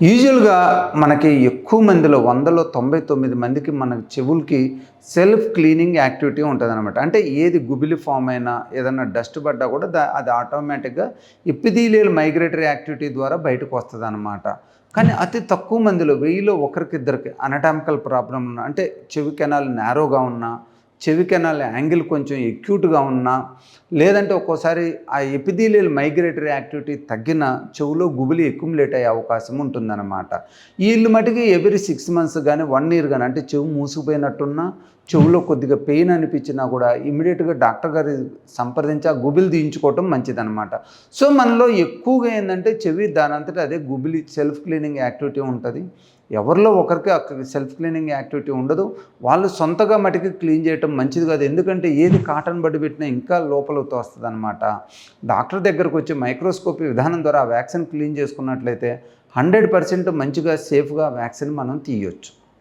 యూజువల్గా మనకి ఎక్కువ మందిలో వందలో తొంభై తొమ్మిది మందికి మన చెవులకి సెల్ఫ్ క్లీనింగ్ యాక్టివిటీ ఉంటుంది అనమాట అంటే ఏది గుబిలి ఫామ్ అయినా ఏదైనా డస్ట్ పడ్డా కూడా దా అది ఆటోమేటిక్గా ఇప్పిదీలియల్ మైగ్రేటరీ యాక్టివిటీ ద్వారా బయటకు వస్తుంది అనమాట కానీ అతి తక్కువ మందిలో వెయ్యిలో ఒకరికిద్దరికి అనటామికల్ ప్రాబ్లం ఉన్న అంటే చెవి కెనాల్ నేరోగా ఉన్నా చెవి కెనాల్ యాంగిల్ కొంచెం ఎక్యూట్గా ఉన్నా లేదంటే ఒక్కోసారి ఆ ఎపిథీలియల్ మైగ్రేటరీ యాక్టివిటీ తగ్గిన చెవులో గుబులి ఎక్యుములేట్ అయ్యే అవకాశం ఉంటుందన్నమాట. వీళ్ళు మటుకి ఎవ్రీ సిక్స్ మంత్స్ కానీ వన్ ఇయర్ కానీ అంటే చెవు మూసుకుపోయినట్టున్నా చెవులో కొద్దిగా పెయిన్ అనిపించినా కూడా ఇమీడియట్గా డాక్టర్ గారి సంప్రదించి ఆ గుబిలు తీయించుకోవటం మంచిదన్నమాట. సో మనలో ఎక్కువగా ఏంటంటే చెవి దానంతటా అదే గుబిలి సెల్ఫ్ క్లీనింగ్ యాక్టివిటీ ఉంటుంది. ఎవరిలో ఒకరికి అక్కడ సెల్ఫ్ క్లీనింగ్ యాక్టివిటీ ఉండదు. వాళ్ళు సొంతగా మటుకి క్లీన్ చేయటం మంచిది కాదు. ఎందుకంటే ఏది కాటన్ బడి పెట్టినా ఇంకా లోపలతో వస్తుంది అనమాట డాక్టర్ దగ్గరకు వచ్చి మైక్రోస్కోపీ విధానం ద్వారా ఆ వ్యాక్సిన్ క్లీన్ చేసుకున్నట్లయితే హండ్రెడ్ పర్సెంట్ మంచిగా సేఫ్గా వ్యాక్సిన్ మనం తీయొచ్చు.